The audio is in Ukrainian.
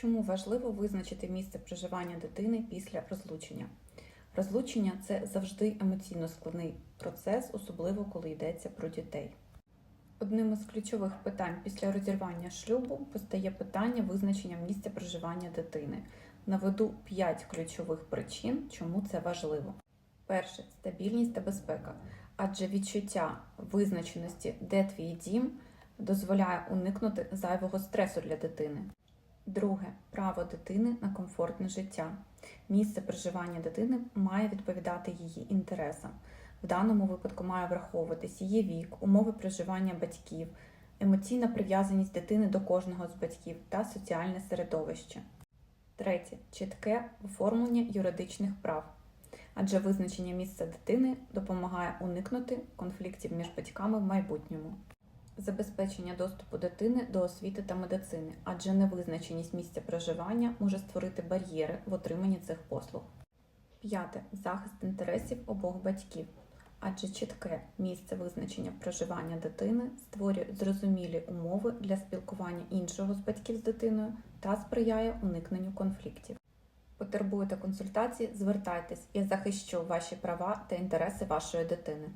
Чому важливо визначити місце проживання дитини після розлучення? Розлучення це завжди емоційно складний процес, особливо коли йдеться про дітей. Одним із ключових питань після розірвання шлюбу постає питання визначення місця проживання дитини. Наведу 5 ключових причин, чому це важливо. Перше стабільність та безпека, адже відчуття визначеності, де твій дім, дозволяє уникнути зайвого стресу для дитини. Друге право дитини на комфортне життя. Місце проживання дитини має відповідати її інтересам. В даному випадку має враховуватись її вік, умови проживання батьків, емоційна прив'язаність дитини до кожного з батьків та соціальне середовище. Третє чітке оформлення юридичних прав, адже визначення місця дитини допомагає уникнути конфліктів між батьками в майбутньому. Забезпечення доступу дитини до освіти та медицини, адже невизначеність місця проживання може створити бар'єри в отриманні цих послуг. П'яте захист інтересів обох батьків, адже чітке місце визначення проживання дитини створює зрозумілі умови для спілкування іншого з батьків з дитиною та сприяє уникненню конфліктів. Потребуєте консультації, звертайтесь, я захищу ваші права та інтереси вашої дитини.